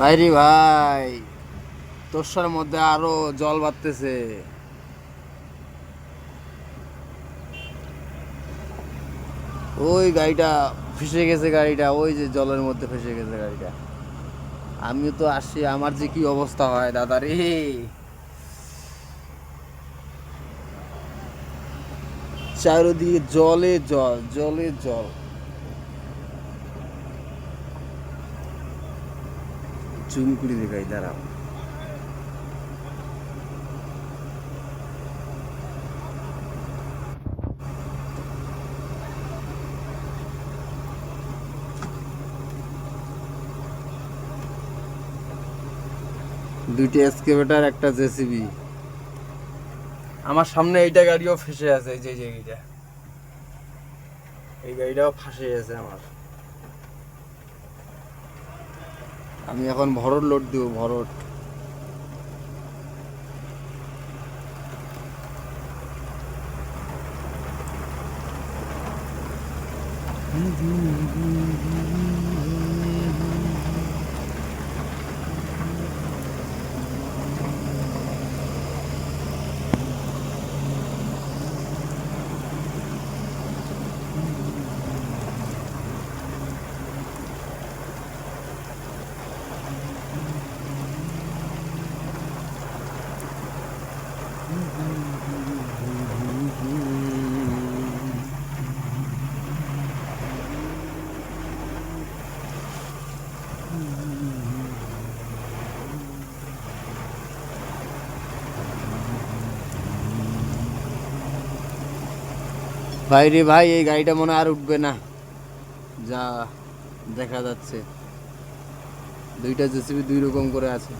ভাইরি ভাই তোরসার মধ্যে আরও জল বাড়তেছে। ওই গাড়িটা ফেসে গেছে গাড়িটা, ওই যে জলের মধ্যে ফেসে গেছে গাড়িটা। আমিও তো আসি, আমার যে কি অবস্থা হয় দাদা রে। চারিদিকে জলে জল জলে জল। জুম করে দেখাই, দাঁড়াও। দুইটি এসকেভেটার একটা জেসিবি। আমার সামনে এইটা গাড়িও ফেসে আছে যে যে এই গাড়িটাও ফাঁসে আছে আমার। আমি এখন ভরট লোড দিব ভরট ভাই রে ভাই, এই গাড়িটা মনে আর উঠবে না। যা দেখা যাচ্ছে। দুইটা জেসিবি দুই রকম করে আছে।